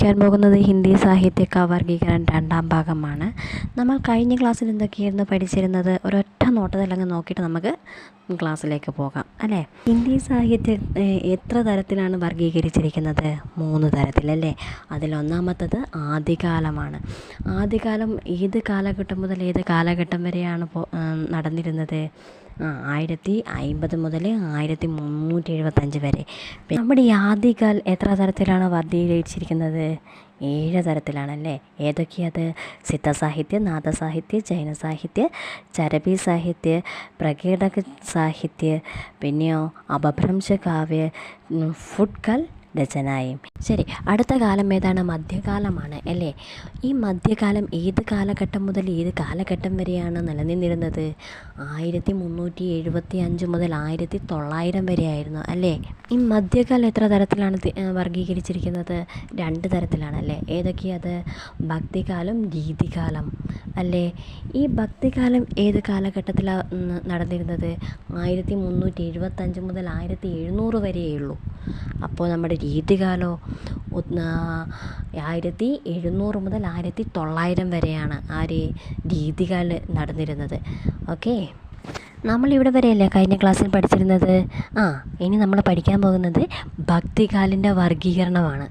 പഠിക്കാൻ പോകുന്നത് ഹിന്ദി സാഹിത്യ വർഗീകരണം രണ്ടാം ഭാഗമാണ്. നമ്മൾ കഴിഞ്ഞ ക്ലാസ്സിൽ എന്തൊക്കെയായിരുന്നു പഠിച്ചിരുന്നത്? ഒരൊറ്റ നോട്ടത്തിലങ്ങ് നോക്കിയിട്ട് നമുക്ക് ക്ലാസ്സിലേക്ക് പോകാം അല്ലേ? ഹിന്ദി സാഹിത്യം എത്ര തരത്തിലാണ് വർഗീകരിച്ചിരിക്കുന്നത് മൂന്ന് തരത്തിലല്ലേ? അതിലൊന്നാമത്തത് ആദ്യകാലമാണ്. ആദ്യകാലം ഏത് കാലഘട്ടം മുതൽ ഏത് കാലഘട്ടം വരെയാണ് നടന്നിരുന്നത്? ആയിരത്തി അമ്പത് മുതൽ ആയിരത്തി മുന്നൂറ്റി എഴുപത്തഞ്ച് വരെ. നമ്മുടെ ഈ ആദ്യകാൽ എത്ര തരത്തിലാണ് വർദ്ധീകരിച്ചിരിക്കുന്നത് ഏഴ് തരത്തിലാണല്ലേ? ഏതൊക്കെയത് സിദ്ധസാഹിത്യ നാദസാഹിത്യ ജൈന സാഹിത്യ ചരബി സാഹിത്യ പ്രകീടക സാഹിത്യ പിന്നെയോ അപഭ്രംശ കാവ്യ ഫുഡ്കൽ രചനായും. ശരി അടുത്ത കാലം ഏതാണ്? മധ്യകാലമാണ് അല്ലേ? ഈ മധ്യകാലം ഏത് കാലഘട്ടം മുതൽ ഏത് കാലഘട്ടം വരെയാണ് നിലനിന്നിരുന്നത്? ആയിരത്തി മുന്നൂറ്റി എഴുപത്തി അഞ്ച് മുതൽ ആയിരത്തി തൊള്ളായിരം വരെയായിരുന്നു അല്ലേ? ഈ മധ്യകാലം എത്ര തരത്തിലാണ് വർഗീകരിച്ചിരിക്കുന്നത് രണ്ട് തരത്തിലാണ് അല്ലേ? ഏതൊക്കെയത്? ഭക്തികാലം രീതികാലം അല്ലേ? ഈ ഭക്തികാലം ഏത് കാലഘട്ടത്തിലാണ് നടന്നിരുന്നത്? ആയിരത്തി മുന്നൂറ്റി എഴുപത്തഞ്ച് മുതൽ ആയിരത്തി എഴുന്നൂറ് വരെയേ ഉള്ളൂ. അപ്പോൾ നമ്മുടെ ഒന്ന് ആയിരത്തി എഴുന്നൂറ് മുതൽ ആയിരത്തി തൊള്ളായിരം വരെയാണ് ആ ഒരു രീതികാലം നടന്നിരുന്നത്. ഓക്കേ? നമ്മളിവിടെ വരെയല്ലേ കഴിഞ്ഞ ക്ലാസ്സിൽ പഠിച്ചിരുന്നത്? ആ ഇനി നമ്മൾ പഠിക്കാൻ പോകുന്നത് ഭക്തികാലിന്റെ വർഗീകരണമാണ്.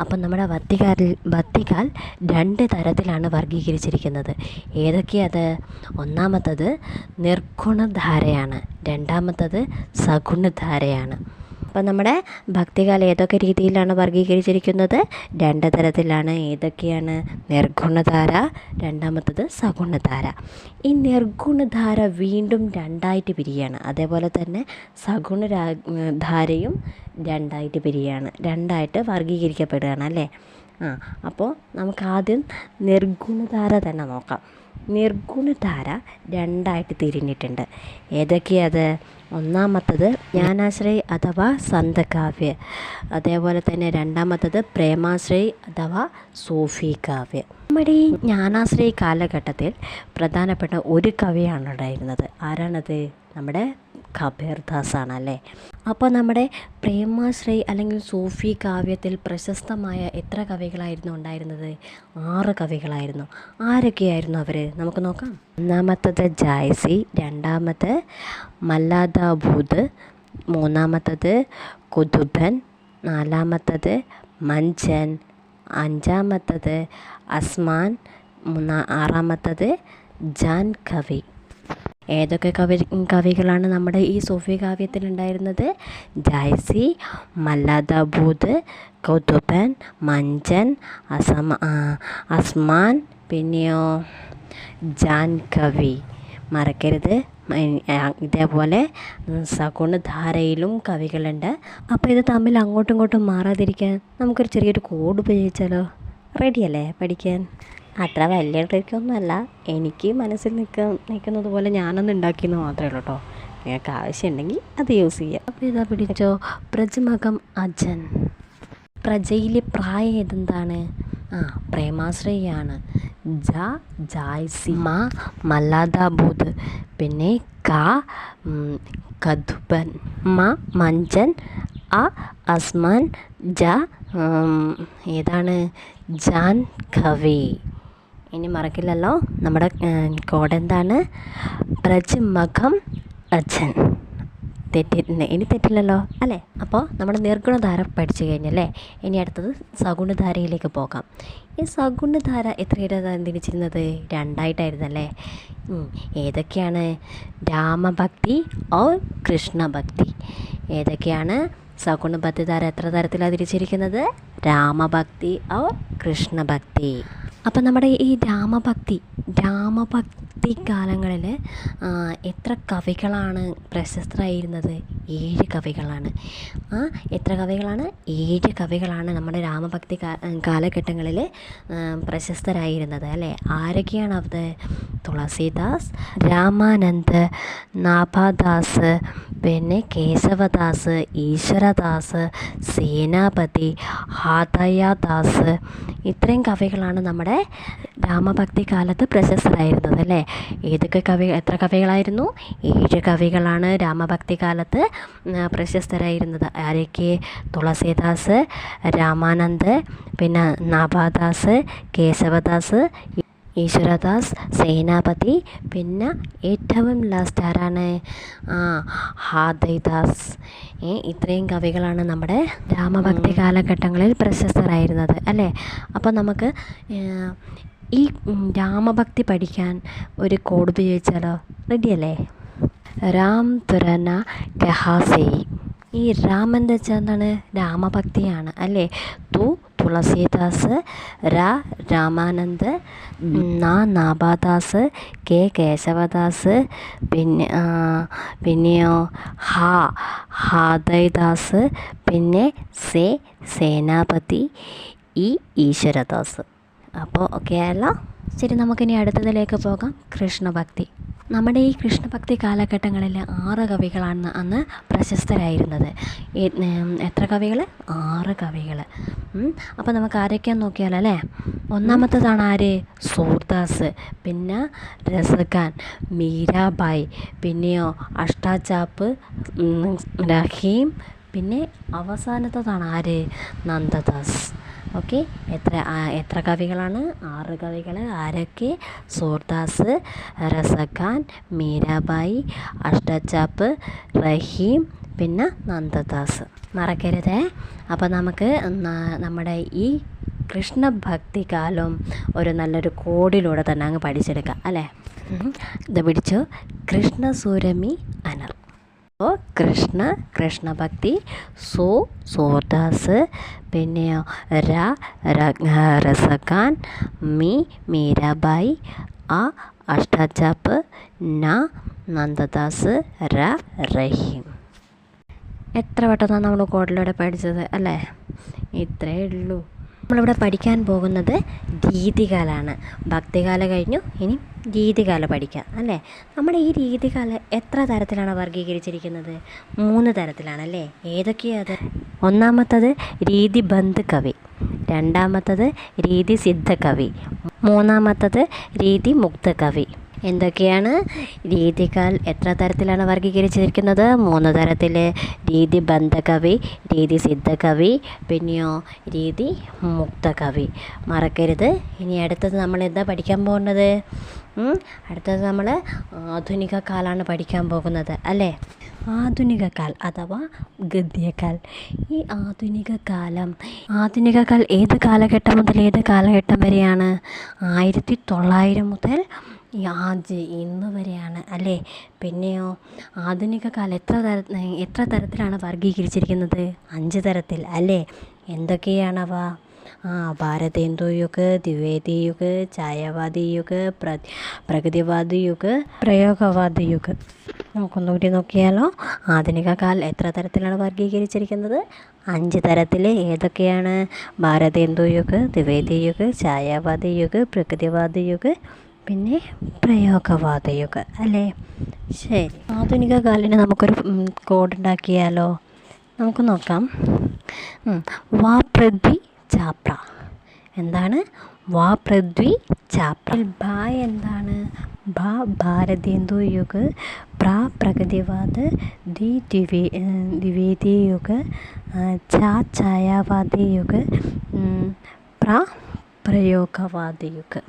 അപ്പം നമ്മുടെ ഭക്തികാലിൽ ഭക്തികാൽ രണ്ട് തരത്തിലാണ് വർഗീകരിച്ചിരിക്കുന്നത്. ഏതൊക്കെയത്? ഒന്നാമത്തത് നിർഗുണധാരയാണ്. രണ്ടാമത്തത് സഗുണധാരയാണ്. അപ്പം നമ്മുടെ ഭക്തികാല ഏതൊക്കെ രീതിയിലാണ് വർഗീകരിച്ചിരിക്കുന്നത് രണ്ട് തരത്തിലാണ്. ഏതൊക്കെയാണ്? നിർഗുണധാര. രണ്ടാമത്തത് സഗുണധാര. ഈ നിർഗുണധാര വീണ്ടും രണ്ടായിട്ട് പിരിയാണ്. അതേപോലെ തന്നെ സഗുണരാ ധാരയും രണ്ടായിട്ട് പിരിയാണ്. രണ്ടായിട്ട് വർഗീകരിക്കപ്പെടുകയാണ് അല്ലേ? ആ അപ്പോൾ നമുക്ക് ആദ്യം നിർഗുണധാര തന്നെ നോക്കാം. നിർഗുണധാര രണ്ടായിട്ട് തിരിഞ്ഞിട്ടുണ്ട്. ഏതൊക്കെയത്? ഒന്നാമത്തത് ജ്ഞാനാശ്രയി അഥവാ സന്തകാവ്യ അതേപോലെ തന്നെ രണ്ടാമത്തത് പ്രേമാശ്രയി അഥവാ സൂഫി കാവ്യ. നമ്മുടെ ഈ ജ്ഞാനാശ്രയി കാലഘട്ടത്തിൽ പ്രധാനപ്പെട്ട ഒരു കവിയാണ് ഉണ്ടായിരുന്നത്. ആരാണത്? നമ്മുടെ കബീർ ദാസ് ആണല്ലേ അപ്പോൾ നമ്മുടെ പ്രേമാശ്രയി അല്ലെങ്കിൽ സൂഫി കാവ്യത്തിൽ പ്രശസ്തമായ എത്ര കവികളായിരുന്നു ഉണ്ടായിരുന്നത്? ആറ് കവികളായിരുന്നു. ആരൊക്കെയായിരുന്നു അവർ നമുക്ക് നോക്കാം. ഒന്നാമത്തത് ജായ്സി രണ്ടാമത് മല്ലാദ ബൂദ് മൂന്നാമത്തത് കുതുബൻ നാലാമത്തത് മഞ്ചൻ അഞ്ചാമത്തത് അസ്മാൻ ആറാമത്തത് ജാൻ കവി. ഏതൊക്കെ കവി കവികളാണ് നമ്മുടെ ഈ സൂഫി കാവ്യത്തിലുണ്ടായിരുന്നത്? ജായ്സി മല്ലാദ ബൂദ് കൗതുബൻ മഞ്ചൻ അസമ അസ്മാൻ പിന്നെയോ ജാൻ കവി. മറക്കരുത്. ഇതേപോലെ സകുണ് ധാരയിലും കവികളുണ്ട്. അപ്പോൾ ഇത് തമ്മിൽ അങ്ങോട്ടും ഇങ്ങോട്ടും മാറാതിരിക്കാൻ നമുക്കൊരു ചെറിയൊരു കോഡ് ഉപയോഗിച്ചാലോ? റെഡിയല്ലേ പഠിക്കാൻ? അത്ര വലിയ ട്രിക്കൊന്നുമല്ല എനിക്ക് മനസ്സിൽ നിൽക്ക നിൽക്കുന്നത് പോലെ ഞാനൊന്ന് ഉണ്ടാക്കിയെന്ന് മാത്രമേ ഉള്ളൂ കേട്ടോ നിങ്ങൾക്ക് ആവശ്യമുണ്ടെങ്കിൽ അത് യൂസ് ചെയ്യാം. അപ്പോൾ ഇതാ പിടിച്ചോ പ്രജമകം അജൻ. പ്രജയിലെ പ്രായം ഏതെന്താണ്? ആ പ്രേമാശ്രയാണ്. ജ ജായ്സി മ മല്ലാദാബൂത് പിന്നെ ക കധുബൻ. മ മഞ്ചൻ അ അസ്മാൻ. ജ ഏതാണ്? ജാൻ കവി. ഇനി മറക്കില്ലല്ലോ. നമ്മുടെ കോഡ് എന്താണ് പ്രജമകം അച്ഛൻ. തെറ്റി ഇനി തെറ്റില്ലല്ലോ അല്ലേ? അപ്പോൾ നമ്മുടെ നിർഗുണധാര പഠിച്ചു കഴിഞ്ഞല്ലേ? ഇനി അടുത്തത് സഗുണധാരയിലേക്ക് പോകാം. ഈ സഗുണധാര എത്രയായിട്ടാണ് തിരിച്ചിരുന്നത് രണ്ടായിട്ടായിരുന്നല്ലേ? ഏതൊക്കെയാണ്? രാമഭക്തി ഓർ കൃഷ്ണഭക്തി. ഏതൊക്കെയാണ്? സഗുണ ഭക്തിധാര എത്ര തരത്തിലാണ് തിരിച്ചിരിക്കുന്നത്? രാമഭക്തി ഓർ കൃഷ്ണഭക്തി. അപ്പം നമ്മുടെ ഈ രാമഭക്തി രാമഭക്തി കാലങ്ങളിൽ എത്ര കവികളാണ് പ്രശസ്തരായിരുന്നത്? ഏഴ് കവികളാണ്. ആ എത്ര കവികളാണ്? ഏഴ് കവികളാണ് നമ്മുടെ രാമഭക്തി കാലഘട്ടങ്ങളിൽ പ്രശസ്തരായിരുന്നത് അല്ലേ? ആരൊക്കെയാണ് അത് തുളസിദാസ് രാമാനന്ദ് നാഭാദാസ് പിന്നെ കേശവദാസ് ഈശ്വരദാസ് സേനാപതി ഹാതയദാസ് ഇത്രയും കവികളാണ് നമ്മുടെ രാമഭക്തി കാലത്ത് പ്രശസ്തരായിരുന്നത് അല്ലേ? ഏതൊക്കെ കവി എത്ര കവികളായിരുന്നു? ഏഴ് കവികളാണ് രാമഭക്തി കാലത്ത് പ്രശസ്തരായിരുന്നത്. ആരൊക്കെ? തുളസീദാസ് രാമാനന്ദ് പിന്നെ നാഭാദാസ് കേശവദാസ് ഈശ്വരദാസ് സേനാപതി പിന്നെ ഏറ്റവും ലാസ്റ്റ് ആരാണ്? ആ ഹാദൈദാസ്. ഇത്രയും കവികളാണ് നമ്മുടെ രാമഭക്തി കാലഘട്ടങ്ങളിൽ പ്രശസ്തരായിരുന്നത് അല്ലേ? അപ്പോൾ നമുക്ക് ഈ രാമഭക്തി പഠിക്കാൻ ഒരു കോഡ് ഉപയോഗിച്ചാലോ? റെഡിയല്ലേ രാം തുരന ഗഹാസേ. ഈ രാം എന്താ വെച്ചാൽ എന്താണ്? രാമഭക്തിയാണ് അല്ലേ? തു തുളസീദാസ് ര രാമാനന്ദ് ന നാഭാദാസ് കെ കേശവദാസ് പിന്നെ പിന്നെയോ ഹ ഹാദയദാസ് പിന്നെ സെ സേനാപതി ഇ ഈശ്വരദാസ്. അപ്പോൾ കേരള ശരി നമുക്കിനി അടുത്തതിലേക്ക് പോകാം. കൃഷ്ണഭക്തി. നമ്മുടെ ഈ കൃഷ്ണഭക്തി കാലഘട്ടങ്ങളിൽ ആറ് കവികളാണ് അന്ന് പ്രശസ്തരായിരുന്നത്. എത്ര കവികൾ ആറ് കവികൾ അപ്പോൾ നമുക്ക് ആരൊക്കെയാന്ന് നോക്കിയാലല്ലേ ഒന്നാമത്തതാണ് ആര്? സൂർദാസ് പിന്നെ രസഖാൻ മീരാബായ് പിന്നെയോ അഷ്ടാചാപ്പ് റഹീം പിന്നെ അവസാനത്തതാണ് ആര്? നന്ദദാസ്. ഓക്കെ. എത്ര എത്ര കവികളാണ്? ആറ് കവികൾ ആരൊക്കെ? സൂർദാസ് റസഖാൻ മീരാബായി അഷ്ടച്ചാപ്പ് റഹീം പിന്നെ നന്ദദാസ്. മറക്കരുതേ. അപ്പോൾ നമുക്ക് നമ്മുടെ ഈ കൃഷ്ണഭക്തി കാലം ഒരു നല്ലൊരു കോഡിലൂടെ തന്നെ അങ്ങ് പഠിച്ചെടുക്കാം അല്ലേ? ഇത് പിടിച്ചു. കൃഷ്ണസൂരമി അനർ അപ്പോൾ കൃഷ്ണ കൃഷ്ണഭക്തി സു സൂർദാസ് പിന്നെയോ ര രസഖാൻ മി മീരാബായി അ അഷ്ടാചാപ്പ് ന നന്ദദാസ് ര റഹീം. എത്ര പെട്ടെന്നാണ് നമ്മൾ കോഡിലൂടെ പഠിച്ചത് അല്ലേ? ഇത്രയേ ഉള്ളൂ. നമ്മളിവിടെ പഠിക്കാൻ പോകുന്നത് രീതികാലാണ് ഭക്തികാല കഴിഞ്ഞു ഇനി രീതികാല പഠിക്കാം അല്ലേ? നമ്മുടെ ഈ രീതികാല എത്ര തരത്തിലാണ് വർഗീകരിച്ചിരിക്കുന്നത് മൂന്ന് തരത്തിലാണ് അല്ലേ? ഏതൊക്കെയാണ് ഒന്നാമത്തത് രീതിബന്ധ കവി രണ്ടാമത്തത് രീതി സിദ്ധ കവി മൂന്നാമത്തത് രീതി മുക്ത കവി. എന്തൊക്കെയാണ് രീതികൾ? എത്ര തരത്തിലാണ് വർഗീകരിച്ചിരിക്കുന്നത് മൂന്ന് തരത്തിൽ രീതി ബന്ധകവി രീതി സിദ്ധകവി പിന്നെയോ രീതി മുക്തകവി. മറക്കരുത്. ഇനി അടുത്തത് നമ്മൾ എന്താ പഠിക്കാൻ പോകുന്നത്? അടുത്തത് നമ്മൾ ആധുനിക കാലാണ് പഠിക്കാൻ പോകുന്നത് അല്ലേ? ആധുനിക കാൽ അഥവാ ഗദ്യകാൽ. ഈ ആധുനിക കാലം ആധുനിക കാൽ ഏത് കാലഘട്ടം മുതൽ ഏത് കാലഘട്ടം വരെയാണ്? ആയിരത്തി തൊള്ളായിരം മുതൽ ആജ് ഇന്ന് വരെയാണ്. അല്ലേ? പിന്നെയോ ആധുനിക കാലം എത്ര തര എത്ര തരത്തിലാണ് വർഗീകരിച്ചിരിക്കുന്നത് അഞ്ച് തരത്തിൽ. അല്ലേ? എന്തൊക്കെയാണവ ആ ഭാരതേന്ദു യുഗ് ദ്വിവേദി യുഗ് ചായവാദി യുഗ് പ്ര പ്രകൃതിവാദി യുഗ് പ്രയോഗവാദി യുഗ്. നമുക്കൊന്നുകൂടി നോക്കിയാലോ ആധുനിക കാൽ എത്ര തരത്തിലാണ് വർഗീകരിച്ചിരിക്കുന്നത് അഞ്ച് തരത്തിൽ. ഏതൊക്കെയാണ്? ഭാരതേന്ദു യുഗ് ദ്വിവേദി യുഗ് ചായവാദി യുഗ് പ്രകൃതിവാദി യുഗ് പിന്നെ പ്രയോഗവാദയുഗ അല്ലേ? ശരി. ആധുനിക കാലിന് നമുക്കൊരു കോഡ് ഉണ്ടാക്കിയാലോ നമുക്ക് നോക്കാം. വാ പൃഥ്വി ചാപ്ര. എന്താണ്? വാ പൃഥ്വി ചാപ്ര. ഭ എന്താണ്? ഭ ഭാരതേന്ദു യുഗ് പ്ര പ്രകൃതിവാദ് ദി ദ്വിവേ ദ്വിവേദി യുഗ് ചാ ഛായാവാദി യുഗ് പ്ര പ്രയോഗവാദി യുഗ്.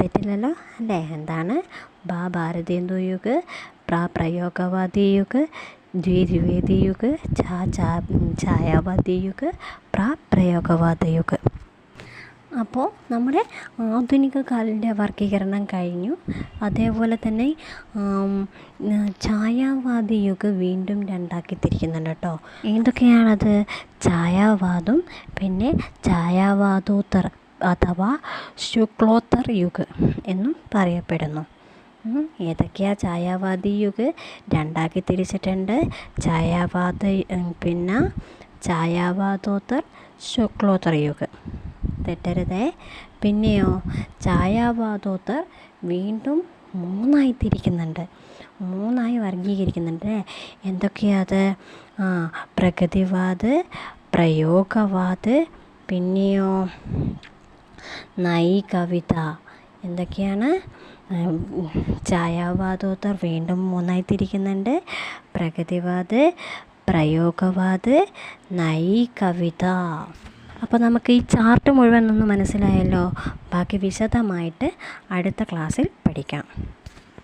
തെറ്റില്ലല്ലോ. അല്ലേ? എന്താണ്? ബാ ഭാരതേന്ദു യുഗ് പ്രാ പ്രയോഗവാദി യുഗ് ചാ യുഗ് ചാ ചാ ഛായാവാദി യുഗ് പ്രാ പ്രയോഗവാദി യുഗ് അപ്പോൾ നമ്മുടെ ആധുനിക കാലിന്റെ വർഗീകരണം കഴിഞ്ഞു. അതേപോലെ തന്നെ ഛായാവാദി യുഗ് വീണ്ടും രണ്ടാക്കി തിരിക്കുന്നുണ്ട് കേട്ടോ. എന്തൊക്കെയാണത്? ഛായാവാദം പിന്നെ ഛായാവാദോത്തർ. അഥവാ ശുക്ലോത്തർ യുഗ് എന്നും പറയപ്പെടുന്നു. ഏതൊക്കെയാണ് ഛായാവാദി യുഗ്? രണ്ടാക്കി തിരിച്ചിട്ടുണ്ട്. ഛായാവാദ പിന്നെ ഛായാവാദോത്തർ ശുക്ലോത്തർ യുഗ്. തെറ്റരുതേ. പിന്നെയോ ഛായാവാദോത്തർ വീണ്ടും മൂന്നായി തിരിക്കുന്നുണ്ട്. മൂന്നായി വർഗീകരിക്കുന്നുണ്ട് എന്തൊക്കെയാത് ആ പ്രഗതിവാദ് പ്രയോഗവാദ് പിന്നെയോ നൈ കവിത എന്തൊക്കെയാണ് ഛായാവാദോത്തർ വീണ്ടും മൂന്നായി തിരിക്കുന്നുണ്ട് പ്രകൃതിവാദ് പ്രയോഗവാദ് നൈ കവിത അപ്പോൾ നമുക്ക് ഈ ചാർട്ട് മുഴുവൻ ഒന്ന് മനസ്സിലായല്ലോ? ബാക്കി വിശദമായിട്ട് അടുത്ത ക്ലാസ്സിൽ പഠിക്കാം.